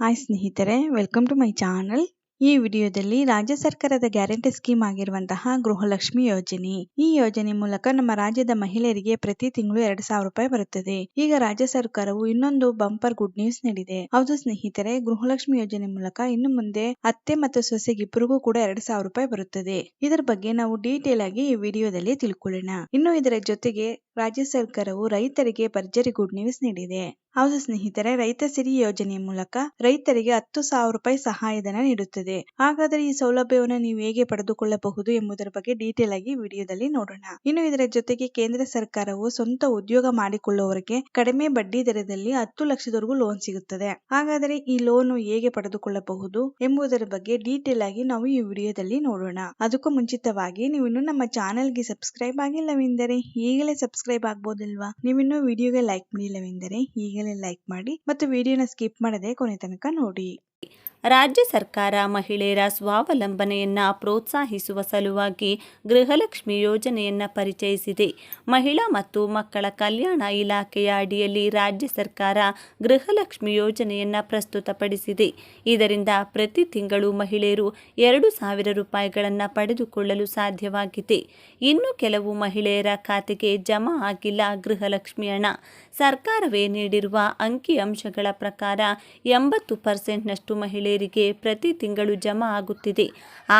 Hi ಸ್ನೇಹಿತರೆ welcome to my channel ಈ ವಿಡಿಯೋದಲ್ಲಿ ರಾಜ್ಯ ಸರ್ಕಾರದ ಗ್ಯಾರಂಟಿ ಸ್ಕೀಮ್ ಆಗಿರುವಂತಹ ಗೃಹಲಕ್ಷ್ಮಿ ಯೋಜನೆ. ಈ ಯೋಜನೆ ಮೂಲಕ ನಮ್ಮ ರಾಜ್ಯದ ಮಹಿಳೆಯರಿಗೆ ಪ್ರತಿ ತಿಂಗಳು ಎರಡ್ ಸಾವಿರ ರೂಪಾಯಿ ಬರುತ್ತದೆ. ಈಗ ರಾಜ್ಯ ಸರ್ಕಾರವು ಇನ್ನೊಂದು ಬಂಪರ್ ಗುಡ್ ನ್ಯೂಸ್ ನೀಡಿದೆ. ಹೌದು ಸ್ನೇಹಿತರೆ, ಗೃಹಲಕ್ಷ್ಮಿ ಯೋಜನೆ ಮೂಲಕ ಇನ್ನು ಮುಂದೆ ಅತ್ತೆ ಮತ್ತು ಸೊಸೆಗಿಬ್ಬರಿಗೂ ಕೂಡ ಎರಡ್ ಸಾವಿರ ರೂಪಾಯಿ ಬರುತ್ತದೆ. ಇದರ ಬಗ್ಗೆ ನಾವು ಡೀಟೇಲ್ ಆಗಿ ಈ ವಿಡಿಯೋದಲ್ಲಿ ತಿಳ್ಕೊಳ್ಳೋಣ. ಇನ್ನು ಇದರ ಜೊತೆಗೆ ರಾಜ್ಯ ಸರ್ಕಾರವು ರೈತರಿಗೆ ಭರ್ಜರಿ ಗುಡ್ ನ್ಯೂಸ್ ನೀಡಿದೆ. ಹೌದು ಸ್ನೇಹಿತರೆ, ರೈತ ಸಿರಿ ಯೋಜನೆಯ ಮೂಲಕ ರೈತರಿಗೆ ಹತ್ತು ಸಾವಿರ ರೂಪಾಯಿ ಸಹಾಯಧನ ನೀಡುತ್ತದೆ. ಹಾಗಾದರೆ ಈ ಸೌಲಭ್ಯವನ್ನು ನೀವು ಹೇಗೆ ಪಡೆದುಕೊಳ್ಳಬಹುದು ಎಂಬುದರ ಬಗ್ಗೆ ಡೀಟೇಲ್ ಆಗಿ ವಿಡಿಯೋದಲ್ಲಿ ನೋಡೋಣ. ಇನ್ನು ಇದರ ಜೊತೆಗೆ ಕೇಂದ್ರ ಸರ್ಕಾರವು ಸ್ವಂತ ಉದ್ಯೋಗ ಮಾಡಿಕೊಳ್ಳುವವರಿಗೆ ಕಡಿಮೆ ಬಡ್ಡಿ ದರದಲ್ಲಿ ಹತ್ತು ಲಕ್ಷದವರೆಗೂ ಲೋನ್ ಸಿಗುತ್ತದೆ. ಹಾಗಾದರೆ ಈ ಲೋನ್ ಹೇಗೆ ಪಡೆದುಕೊಳ್ಳಬಹುದು ಎಂಬುದರ ಬಗ್ಗೆ ಡೀಟೇಲ್ ಆಗಿ ನಾವು ಈ ವಿಡಿಯೋದಲ್ಲಿ ನೋಡೋಣ. ಅದಕ್ಕೂ ಮುಂಚಿತವಾಗಿ ನೀವು ಇನ್ನು ನಮ್ಮ ಚಾನೆಲ್ಗೆ ಸಬ್ಸ್ಕ್ರೈಬ್ ಆಗಿಲ್ಲವೆಂದರೆ ಈಗಲೇ ಸಬ್ಸ್ಕ್ರೈಬ್ ಆಗ್ಬೋದಲ್ವಾ? ನೀವಿನ್ನೂ ವಿಡಿಯೋಗೆ ಲೈಕ್ ಮಾಡಿಲ್ಲವೆಂದರೆ ಈಗಲೇ ಲೈಕ್ ಮಾಡಿ ಮತ್ತು ವಿಡಿಯೋನ ಸ್ಕಿಪ್ ಮಾಡದೆ ಕೊನೆ ತನಕ ನೋಡಿ. ರಾಜ್ಯ ಸರ್ಕಾರ ಮಹಿಳೆಯರ ಸ್ವಾವಲಂಬನೆಯನ್ನು ಪ್ರೋತ್ಸಾಹಿಸುವ ಸಲುವಾಗಿ ಗೃಹಲಕ್ಷ್ಮಿ ಯೋಜನೆಯನ್ನು ಪರಿಚಯಿಸಿದೆ. ಮಹಿಳಾ ಮತ್ತು ಮಕ್ಕಳ ಕಲ್ಯಾಣ ಇಲಾಖೆಯ ಅಡಿಯಲ್ಲಿ ರಾಜ್ಯ ಸರ್ಕಾರ ಗೃಹಲಕ್ಷ್ಮಿ ಯೋಜನೆಯನ್ನು ಪ್ರಸ್ತುತಪಡಿಸಿದೆ. ಇದರಿಂದ ಪ್ರತಿ ತಿಂಗಳು ಮಹಿಳೆಯರು ಎರಡು ಸಾವಿರ ರೂಪಾಯಿಗಳನ್ನು ಪಡೆದುಕೊಳ್ಳಲು ಸಾಧ್ಯವಾಗಿದೆ. ಇನ್ನು ಕೆಲವು ಮಹಿಳೆಯರ ಖಾತೆಗೆ ಜಮಾ ಆಗಿಲ್ಲ ಗೃಹಲಕ್ಷ್ಮಿ ಹಣ. ಸರ್ಕಾರವೇ ನೀಡಿರುವ ಅಂಕಿಅಂಶಗಳ ಪ್ರಕಾರ ಎಂಬತ್ತು ಪರ್ಸೆಂಟ್ನಷ್ಟು ಮಹಿಳೆಯರಿಗೆ ಪ್ರತಿ ತಿಂಗಳು ಜಮಾ ಆಗುತ್ತಿದೆ.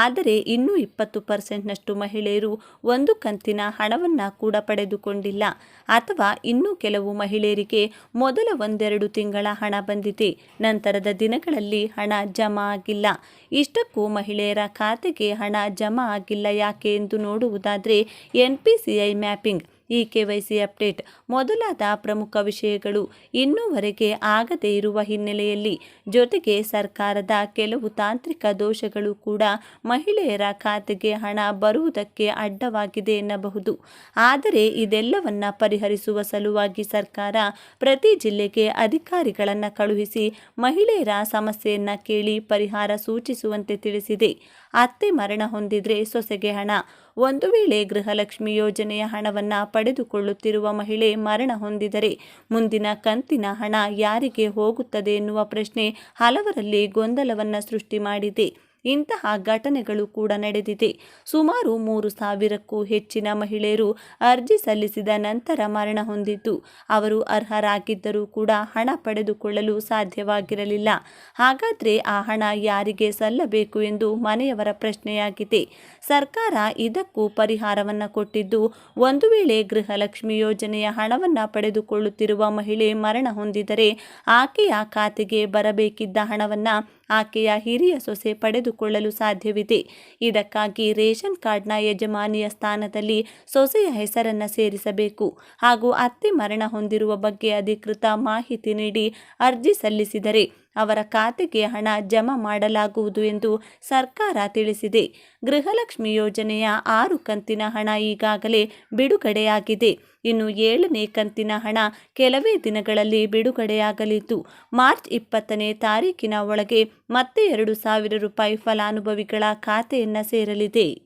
ಆದರೆ ಇನ್ನೂ ಇಪ್ಪತ್ತು ಪರ್ಸೆಂಟ್ನಷ್ಟು ಮಹಿಳೆಯರು ಒಂದು ಕಂತಿನ ಹಣವನ್ನು ಕೂಡ ಪಡೆದುಕೊಂಡಿಲ್ಲ. ಅಥವಾ ಇನ್ನೂ ಕೆಲವು ಮಹಿಳೆಯರಿಗೆ ಮೊದಲ ಒಂದೆರಡು ತಿಂಗಳ ಹಣ ಬಂದಿದೆ. ನಂತರದ ದಿನಗಳಲ್ಲಿ ಹಣ ಜಮಾ ಆಗಿಲ್ಲ. ಇಷ್ಟಕ್ಕೂ ಮಹಿಳೆಯರ ಖಾತೆಗೆ ಹಣ ಜಮಾ ಆಗಿಲ್ಲ ಯಾಕೆ ಎಂದು ನೋಡುವುದಾದರೆ N P C I mapping. E K Y C update. ಮೊದಲಾದ ಪ್ರಮುಖ ವಿಷಯಗಳು ಇನ್ನೂವರೆಗೆ ಆಗದೇ ಇರುವ ಹಿನ್ನೆಲೆಯಲ್ಲಿ ಜೊತೆಗೆ ಸರ್ಕಾರದ ಕೆಲವು ತಾಂತ್ರಿಕ ದೋಷಗಳು ಕೂಡ ಮಹಿಳೆಯರ ಖಾತೆಗೆ ಹಣ ಬರುವುದಕ್ಕೆ ಅಡ್ಡವಾಗಿದೆ ಎನ್ನಬಹುದು. ಆದರೆ ಇದೆಲ್ಲವನ್ನ ಪರಿಹರಿಸುವ ಸಲುವಾಗಿ ಸರ್ಕಾರ ಪ್ರತಿ ಜಿಲ್ಲೆಗೆ ಅಧಿಕಾರಿಗಳನ್ನು ಕಳುಹಿಸಿ ಮಹಿಳೆಯರ ಸಮಸ್ಯೆಯನ್ನ ಕೇಳಿ ಪರಿಹಾರ ಸೂಚಿಸುವಂತೆ ತಿಳಿಸಿದೆ. ಅತ್ತೆ ಮರಣ ಹೊಂದಿದ್ರೆ ಸೊಸೆಗೆ ಹಣ. ಒಂದು ವೇಳೆ ಗೃಹಲಕ್ಷ್ಮಿ ಯೋಜನೆಯ ಹಣವನ್ನು ಪಡೆದುಕೊಳ್ಳುತ್ತಿರುವ ಮಹಿಳೆ ಮರಣ ಹೊಂದಿದರೆ ಮುಂದಿನ ಕಂತಿನ ಹಣ ಯಾರಿಗೆ ಹೋಗುತ್ತದೆ ಎನ್ನುವ ಪ್ರಶ್ನೆ ಹಲವರಲ್ಲಿ ಗೊಂದಲವನ್ನು ಸೃಷ್ಟಿ ಮಾಡಿದೆ. ಇಂತಹ ಘಟನೆಗಳು ಕೂಡ ನಡೆದಿದೆ. ಸುಮಾರು ಮೂರು ಸಾವಿರಕ್ಕೂ ಹೆಚ್ಚಿನ ಮಹಿಳೆಯರು ಅರ್ಜಿ ಸಲ್ಲಿಸಿದ ನಂತರ ಮರಣ ಹೊಂದಿದ್ದು, ಅವರು ಅರ್ಹರಾಗಿದ್ದರೂ ಕೂಡ ಹಣ ಪಡೆದುಕೊಳ್ಳಲು ಸಾಧ್ಯವಾಗಿರಲಿಲ್ಲ. ಹಾಗಾದರೆ ಆ ಹಣ ಯಾರಿಗೆ ಸಲ್ಲಬೇಕು ಎಂದು ಮನೆಯವರ ಪ್ರಶ್ನೆಯಾಗಿದೆ. ಸರ್ಕಾರ ಇದಕ್ಕೂ ಪರಿಹಾರವನ್ನು ಕೊಟ್ಟಿದ್ದು, ಒಂದು ವೇಳೆ ಗೃಹಲಕ್ಷ್ಮಿ ಯೋಜನೆಯ ಹಣವನ್ನು ಪಡೆದುಕೊಳ್ಳುತ್ತಿರುವ ಮಹಿಳೆ ಮರಣ ಹೊಂದಿದರೆ ಆಕೆಯ ಖಾತೆಗೆ ಬರಬೇಕಿದ್ದ ಹಣವನ್ನು ಆಕೆಯ ಹಿರಿಯ ಸೊಸೆ ಪಡೆದುಕೊಳ್ಳಲು ಸಾಧ್ಯವಿದೆ. ಇದಕ್ಕಾಗಿ ರೇಷನ್ ಕಾರ್ಡ್ನ ಯಜಮಾನಿಯ ಸ್ಥಾನದಲ್ಲಿ ಸೊಸೆಯ ಹೆಸರನ್ನು ಸೇರಿಸಬೇಕು ಹಾಗೂ ಅತ್ತೆ ಮರಣ ಹೊಂದಿರುವ ಬಗ್ಗೆ ಅಧಿಕೃತ ಮಾಹಿತಿ ನೀಡಿ ಅರ್ಜಿ ಸಲ್ಲಿಸಿದರೆ ಅವರ ಖಾತೆಗೆ ಹಣ ಜಮಾ ಮಾಡಲಾಗುವುದು ಎಂದು ಸರ್ಕಾರ ತಿಳಿಸಿದೆ. ಗೃಹಲಕ್ಷ್ಮಿ ಯೋಜನೆಯ ಆರು ಕಂತಿನ ಹಣ ಈಗಾಗಲೇ ಬಿಡುಗಡೆಯಾಗಿದೆ. ಇನ್ನು ಏಳನೇ ಕಂತಿನ ಹಣ ಕೆಲವೇ ದಿನಗಳಲ್ಲಿ ಬಿಡುಗಡೆಯಾಗಲಿದ್ದು, ಮಾರ್ಚ್ ಇಪ್ಪತ್ತನೇ ತಾರೀಕಿನ ಒಳಗೆ ಮತ್ತೆ ಎರಡು ಸಾವಿರ ರೂಪಾಯಿ ಫಲಾನುಭವಿಗಳ ಖಾತೆಯನ್ನು ಸೇರಲಿದೆ.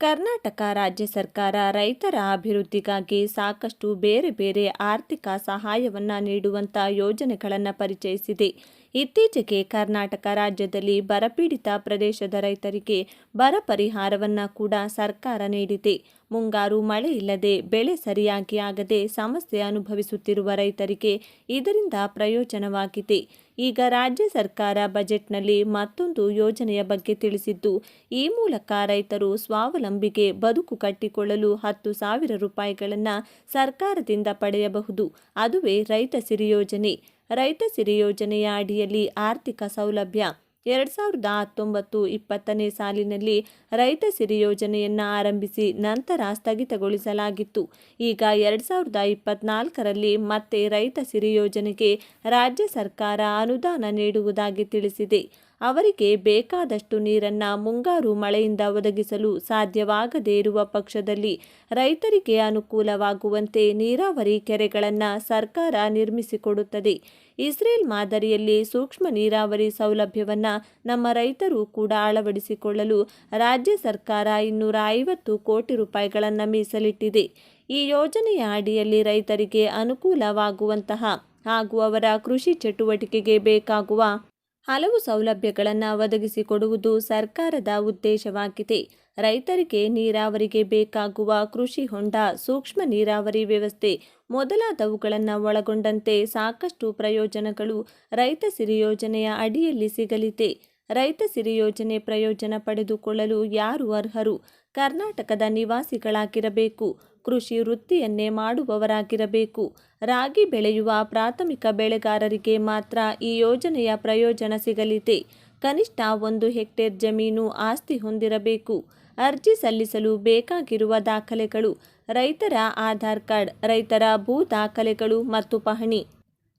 ಕರ್ನಾಟಕ ರಾಜ್ಯ ಸರ್ಕಾರ ರೈತರ ಅಭಿವೃದ್ಧಿಗಾಗಿ ಸಾಕಷ್ಟು ಬೇರೆ ಬೇರೆ ಆರ್ಥಿಕ ಸಹಾಯವನ್ನು ನೀಡುವಂಥ ಯೋಜನೆಗಳನ್ನು ಪರಿಚಯಿಸಿದೆ. ಇತ್ತೀಚೆಗೆ ಕರ್ನಾಟಕ ರಾಜ್ಯದಲ್ಲಿ ಬರಪೀಡಿತ ಪ್ರದೇಶದ ರೈತರಿಗೆ ಬರ ಪರಿಹಾರವನ್ನು ಕೂಡ ಸರ್ಕಾರ ನೀಡಿದೆ. ಮುಂಗಾರು ಮಳೆ ಇಲ್ಲದೆ ಬೆಳೆ ಸರಿಯಾಗಿ ಆಗದೆ ಸಮಸ್ಯೆ ಅನುಭವಿಸುತ್ತಿರುವ ರೈತರಿಗೆ ಇದರಿಂದ ಪ್ರಯೋಜನವಾಗಿದೆ. ಈಗ ರಾಜ್ಯ ಸರ್ಕಾರ ಬಜೆಟ್ನಲ್ಲಿ ಮತ್ತೊಂದು ಯೋಜನೆಯ ಬಗ್ಗೆ ತಿಳಿಸಿದ್ದು, ಈ ಮೂಲಕ ರೈತರು ಸ್ವಾವಲಂಬಿಗೆ ಬದುಕು ಕಟ್ಟಿಕೊಳ್ಳಲು ಹತ್ತು ಸಾವಿರ ರೂಪಾಯಿಗಳನ್ನು ಸರ್ಕಾರದಿಂದ ಪಡೆಯಬಹುದು. ಅದುವೇ ರೈತ ಸಿರಿ ಯೋಜನೆ. ರೈತ ಸಿರಿ ಯೋಜನೆಯ ಅಡಿಯಲ್ಲಿ ಆರ್ಥಿಕ ಸೌಲಭ್ಯ ಎರಡು ಸಾವಿರದ ಹತ್ತೊಂಬತ್ತು ಇಪ್ಪತ್ತನೇ ಸಾಲಿನಲ್ಲಿ ರೈತ ಸಿರಿ ಯೋಜನೆಯನ್ನು ಆರಂಭಿಸಿ ನಂತರ ಸ್ಥಗಿತಗೊಳಿಸಲಾಗಿತ್ತು. ಈಗ ಎರಡು ಸಾವಿರದ ಇಪ್ಪತ್ನಾಲ್ಕರಲ್ಲಿ ಮತ್ತೆ ರೈತ ಸಿರಿ ಯೋಜನೆಗೆ ರಾಜ್ಯ ಸರ್ಕಾರ ಅನುದಾನ ನೀಡುವುದಾಗಿ ತಿಳಿಸಿದೆ. ಅವರಿಗೆ ಬೇಕಾದಷ್ಟು ನೀರನ್ನು ಮುಂಗಾರು ಮಳೆಯಿಂದ ಒದಗಿಸಲು ಸಾಧ್ಯವಾಗದೇ ಇರುವ ಪಕ್ಷದಲ್ಲಿ ರೈತರಿಗೆ ಅನುಕೂಲವಾಗುವಂತೆ ನೀರಾವರಿ ಕೆರೆಗಳನ್ನು ಸರ್ಕಾರ ನಿರ್ಮಿಸಿಕೊಡುತ್ತದೆ. ಇಸ್ರೇಲ್ ಮಾದರಿಯಲ್ಲಿ ಸೂಕ್ಷ್ಮ ನೀರಾವರಿ ಸೌಲಭ್ಯವನ್ನು ನಮ್ಮ ರೈತರು ಕೂಡ ಅಳವಡಿಸಿಕೊಳ್ಳಲು ರಾಜ್ಯ ಸರ್ಕಾರ ಇನ್ನೂರ ಐವತ್ತು ಕೋಟಿ ರೂಪಾಯಿಗಳನ್ನು ಮೀಸಲಿಟ್ಟಿದೆ. ಈ ಯೋಜನೆಯ ಅಡಿಯಲ್ಲಿ ರೈತರಿಗೆ ಅನುಕೂಲವಾಗುವಂತಹ ಹಾಗೂ ಅವರ ಕೃಷಿ ಚಟುವಟಿಕೆಗೆ ಬೇಕಾಗುವ ಹಲವು ಸೌಲಭ್ಯಗಳನ್ನು ಒದಗಿಸಿಕೊಡುವುದು ಸರ್ಕಾರದ ಉದ್ದೇಶವಾಗಿದೆ. ರೈತರಿಗೆ ನೀರಾವರಿಗೆ ಬೇಕಾಗುವ ಕೃಷಿ ಹೊಂಡ, ಸೂಕ್ಷ್ಮ ನೀರಾವರಿ ವ್ಯವಸ್ಥೆ ಮೊದಲಾದವುಗಳನ್ನು ಒಳಗೊಂಡಂತೆ ಸಾಕಷ್ಟು ಪ್ರಯೋಜನಗಳು ರೈತ ಸಿರಿ ಯೋಜನೆಯ ಅಡಿಯಲ್ಲಿ ಸಿಗಲಿದೆ. ರೈತ ಸಿರಿ ಯೋಜನೆ ಪ್ರಯೋಜನ ಪಡೆದುಕೊಳ್ಳಲು ಯಾರು ಅರ್ಹರು? ಕರ್ನಾಟಕದ ನಿವಾಸಿಗಳಾಗಿರಬೇಕು, ಕೃಷಿ ವೃತ್ತಿಯನ್ನೇ ಮಾಡುವವರಾಗಿರಬೇಕು. ರಾಗಿ ಬೆಳೆಯುವ ಪ್ರಾಥಮಿಕ ಬೆಳೆಗಾರರಿಗೆ ಮಾತ್ರ ಈ ಯೋಜನೆಯ ಪ್ರಯೋಜನ ಸಿಗಲಿದೆ. ಕನಿಷ್ಠ ಒಂದು ಹೆಕ್ಟೇರ್ ಜಮೀನು ಆಸ್ತಿ ಹೊಂದಿರಬೇಕು. ಅರ್ಜಿ ಸಲ್ಲಿಸಲು ಬೇಕಾಗಿರುವ ದಾಖಲೆಗಳು, ರೈತರ ಆಧಾರ್ ಕಾರ್ಡ್, ರೈತರ ಭೂ ದಾಖಲೆಗಳು ಮತ್ತು ಪಹಣಿ,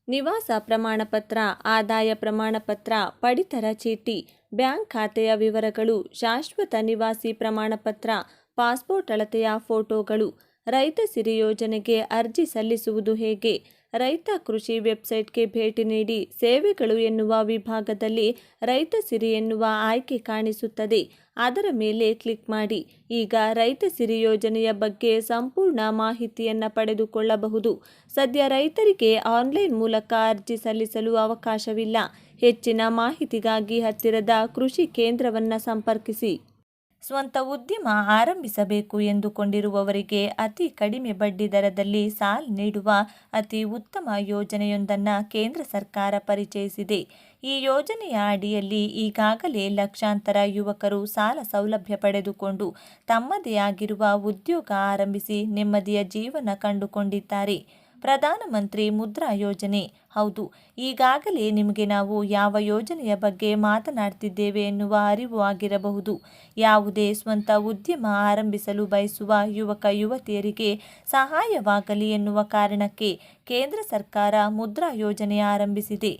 ನಿವಾಸ ಪ್ರಮಾಣಪತ್ರ, ಆದಾಯ ಪ್ರಮಾಣಪತ್ರ, ಪಡಿತರ ಚೀಟಿ, ಬ್ಯಾಂಕ್ ಖಾತೆಯ ವಿವರಗಳು, ಶಾಶ್ವತ ನಿವಾಸಿ ಪ್ರಮಾಣಪತ್ರ, ಪಾಸ್ಪೋರ್ಟ್ ಅಳತೆಯ ಫೋಟೋಗಳು, ರೈತ ಸಿರಿ ಯೋಜನೆಗೆ ಅರ್ಜಿ ಸಲ್ಲಿಸುವುದು ಹೇಗೆ ರೈತ ಕೃಷಿ ವೆಬ್ಸೈಟ್ಗೆ ಭೇಟಿ ನೀಡಿ ಸೇವೆಗಳು ಎನ್ನುವ ವಿಭಾಗದಲ್ಲಿ ರೈತ ಸಿರಿ ಎನ್ನುವ ಆಯ್ಕೆ ಕಾಣಿಸುತ್ತದೆ. ಅದರ ಮೇಲೆ ಕ್ಲಿಕ್ ಮಾಡಿ. ಈಗ ರೈತ ಸಿರಿ ಯೋಜನೆಯ ಬಗ್ಗೆ ಸಂಪೂರ್ಣ ಮಾಹಿತಿಯನ್ನು ಪಡೆದುಕೊಳ್ಳಬಹುದು. ಸದ್ಯ ರೈತರಿಗೆ ಆನ್ಲೈನ್ ಮೂಲಕ ಅರ್ಜಿ ಸಲ್ಲಿಸಲು ಅವಕಾಶವಿಲ್ಲ. ಹೆಚ್ಚಿನ ಮಾಹಿತಿಗಾಗಿ ಹತ್ತಿರದ ಕೃಷಿ ಕೇಂದ್ರವನ್ನು ಸಂಪರ್ಕಿಸಿ. ಸ್ವಂತ ಉದ್ಯಮ ಆರಂಭಿಸಬೇಕು ಎಂದುಕೊಂಡಿರುವವರಿಗೆ ಅತಿ ಕಡಿಮೆ ಬಡ್ಡಿ ದರದಲ್ಲಿ ಸಾಲ ನೀಡುವ ಅತಿ ಉತ್ತಮ ಯೋಜನೆಯೊಂದನ್ನು ಕೇಂದ್ರ ಸರ್ಕಾರ ಪರಿಚಯಿಸಿದೆ. ಈ ಯೋಜನೆಯ ಅಡಿಯಲ್ಲಿ ಈಗಾಗಲೇ ಲಕ್ಷಾಂತರ ಯುವಕರು ಸಾಲ ಸೌಲಭ್ಯ ಪಡೆದುಕೊಂಡು ತಮ್ಮದೇ ಆಗಿರುವ ಉದ್ಯೋಗ ಆರಂಭಿಸಿ ನೆಮ್ಮದಿಯ ಜೀವನ ಕಂಡುಕೊಂಡಿದ್ದಾರೆ. ಪ್ರಧಾನಮಂತ್ರಿ ಮುದ್ರಾ ಯೋಜನೆ. ಹೌದು, ಈಗಾಗಲೇ ನಿಮಗೆ ನಾವು ಯಾವ ಯೋಜನೆಯ ಬಗ್ಗೆ ಮಾತನಾಡ್ತಿದ್ದೇವೆ ಎನ್ನುವ ಅರಿವು ಆಗಿರಬಹುದು. ಯಾವುದೇ ಸ್ವಂತ ಉದ್ಯಮ ಆರಂಭಿಸಲು ಬಯಸುವ ಯುವಕ ಯುವತಿಯರಿಗೆ ಸಹಾಯವಾಗಲಿ ಎನ್ನುವ ಕಾರಣಕ್ಕೆ ಕೇಂದ್ರ ಸರ್ಕಾರ ಮುದ್ರಾ ಯೋಜನೆ ಆರಂಭಿಸಿದೆ.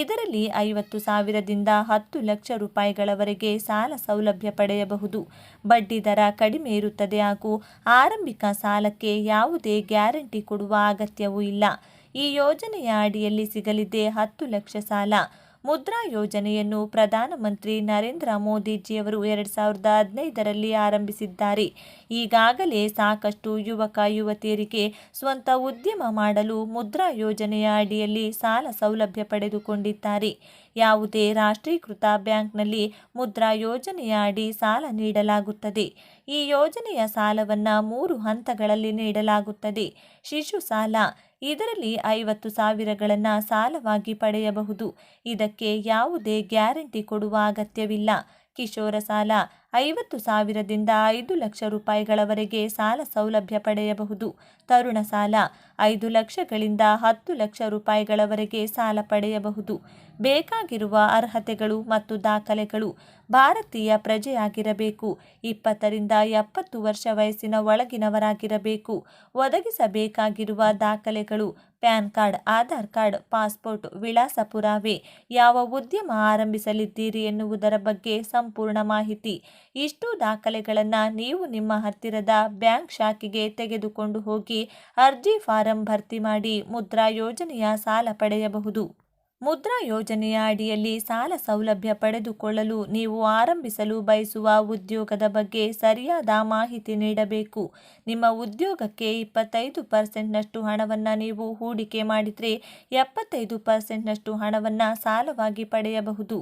ಇದರಲ್ಲಿ ಐವತ್ತು ಸಾವಿರದಿಂದ ಹತ್ತು ಲಕ್ಷ ರೂಪಾಯಿಗಳವರೆಗೆ ಸಾಲ ಸೌಲಭ್ಯ ಪಡೆಯಬಹುದು. ಬಡ್ಡಿ ದರ ಕಡಿಮೆ ಇರುತ್ತದೆ ಹಾಗೂ ಆರಂಭಿಕ ಸಾಲಕ್ಕೆ ಯಾವುದೇ ಗ್ಯಾರಂಟಿ ಕೊಡುವ ಅಗತ್ಯವೂ ಇಲ್ಲ. ಈ ಯೋಜನೆಯ ಅಡಿಯಲ್ಲಿ ಸಿಗಲಿದೆ ಹತ್ತು ಲಕ್ಷ ಸಾಲ. ಮುದ್ರಾ ಯೋಜನೆಯನ್ನು ಪ್ರಧಾನಮಂತ್ರಿ ನರೇಂದ್ರ ಮೋದಿಜಿಯವರು ಎರಡು ಸಾವಿರದ ಹದಿನೈದರಲ್ಲಿ ಆರಂಭಿಸಿದ್ದಾರೆ. ಈಗಾಗಲೇ ಸಾಕಷ್ಟು ಯುವಕ, ಯುವತಿಯರಿಗೆ ಸ್ವಂತ ಉದ್ಯಮ ಮಾಡಲು ಮುದ್ರಾ ಯೋಜನೆಯ ಅಡಿಯಲ್ಲಿ ಸಾಲ ಸೌಲಭ್ಯ ಪಡೆದುಕೊಂಡಿದ್ದಾರೆ. ಯಾವುದೇ ರಾಷ್ಟ್ರೀಕೃತ ಬ್ಯಾಂಕ್ನಲ್ಲಿ ಮುದ್ರಾ ಯೋಜನೆಯ ಅಡಿ ಸಾಲ ನೀಡಲಾಗುತ್ತದೆ. ಈ ಯೋಜನೆಯ ಸಾಲವನ್ನು ಮೂರು ಹಂತಗಳಲ್ಲಿ ನೀಡಲಾಗುತ್ತದೆ. ಶಿಶು ಸಾಲ ಇದರಲ್ಲಿ ಐವತ್ತು ಸಾವಿರಗಳನ್ನು ಸಾಲವಾಗಿ ಪಡೆಯಬಹುದು. ಇದಕ್ಕೆ ಯಾವುದೇ ಗ್ಯಾರಂಟಿ ಕೊಡುವ ಅಗತ್ಯವಿಲ್ಲ. ಕಿಶೋರ ಸಾಲ ಐವತ್ತು ಸಾವಿರದಿಂದ ಐದು ಲಕ್ಷ ರೂಪಾಯಿಗಳವರೆಗೆ ಸಾಲ ಸೌಲಭ್ಯ ಪಡೆಯಬಹುದು. ತರುಣ ಸಾಲ, ಐದು ಲಕ್ಷಗಳಿಂದ ಹತ್ತು ಲಕ್ಷ ರೂಪಾಯಿಗಳವರೆಗೆ ಸಾಲ ಪಡೆಯಬಹುದು. ಬೇಕಾಗಿರುವ ಅರ್ಹತೆಗಳು ಮತ್ತು ದಾಖಲೆಗಳು ಭಾರತೀಯ ಪ್ರಜೆಯಾಗಿರಬೇಕು. ಇಪ್ಪತ್ತರಿಂದ ಎಪ್ಪತ್ತು ವರ್ಷ ವಯಸ್ಸಿನ ಒಳಗಿನವರಾಗಿರಬೇಕು. ಒದಗಿಸಬೇಕಾಗಿರುವ ದಾಖಲೆಗಳು pan card, Aadhaar card, passport, ವಿಳಾಸ ಪುರಾವೆ, ಯಾವ ಉದ್ಯಮ ಆರಂಭಿಸಲಿದ್ದೀರಿ ಎನ್ನುವುದರ ಬಗ್ಗೆ ಸಂಪೂರ್ಣ ಮಾಹಿತಿ ಇಷ್ಟು ದಾಖಲೆಗಳನ್ನು ನೀವು ನಿಮ್ಮ ಹತ್ತಿರದ ಬ್ಯಾಂಕ್ ಶಾಖೆಗೆ ತೆಗೆದುಕೊಂಡು ಹೋಗಿ ಅರ್ಜಿ ಫಾರಂ ಭರ್ತಿ ಮಾಡಿ ಮುದ್ರಾ ಯೋಜನೆಯ ಸಾಲ ಪಡೆಯಬಹುದು. ಮುದ್ರಾ ಯೋಜನೆಯ ಅಡಿಯಲ್ಲಿ ಸಾಲ ಸೌಲಭ್ಯ ಪಡೆದುಕೊಳ್ಳಲು ನೀವು ಆರಂಭಿಸಲು ಬಯಸುವ ಉದ್ಯೋಗದ ಬಗ್ಗೆ ಸರಿಯಾದ ಮಾಹಿತಿ ನೀಡಬೇಕು. ನಿಮ್ಮ ಉದ್ಯೋಗಕ್ಕೆ ಇಪ್ಪತ್ತೈದು ಪರ್ಸೆಂಟ್ನಷ್ಟು ಹಣವನ್ನು ನೀವು ಹೂಡಿಕೆ ಮಾಡಿದರೆ ಎಪ್ಪತ್ತೈದು ಪರ್ಸೆಂಟ್ನಷ್ಟು ಹಣವನ್ನು ಸಾಲವಾಗಿ ಪಡೆಯಬಹುದು.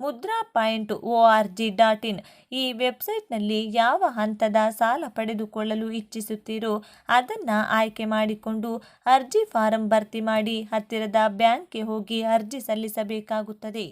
Mudra point O R G dot in. ಈ ವೆಬ್ಸೈಟ್ನಲ್ಲಿ ಯಾವ ಹಂತದ ಸಾಲ ಪಡೆದುಕೊಳ್ಳಲು ಇಚ್ಛಿಸುತ್ತೀರೋ ಅದನ್ನು ಆಯ್ಕೆ ಮಾಡಿಕೊಂಡು ಅರ್ಜಿ ಫಾರಂ ಭರ್ತಿ ಮಾಡಿ ಹತ್ತಿರದ ಬ್ಯಾಂಕ್ಗೆ ಹೋಗಿ ಅರ್ಜಿ ಸಲ್ಲಿಸಬೇಕಾಗುತ್ತದೆ.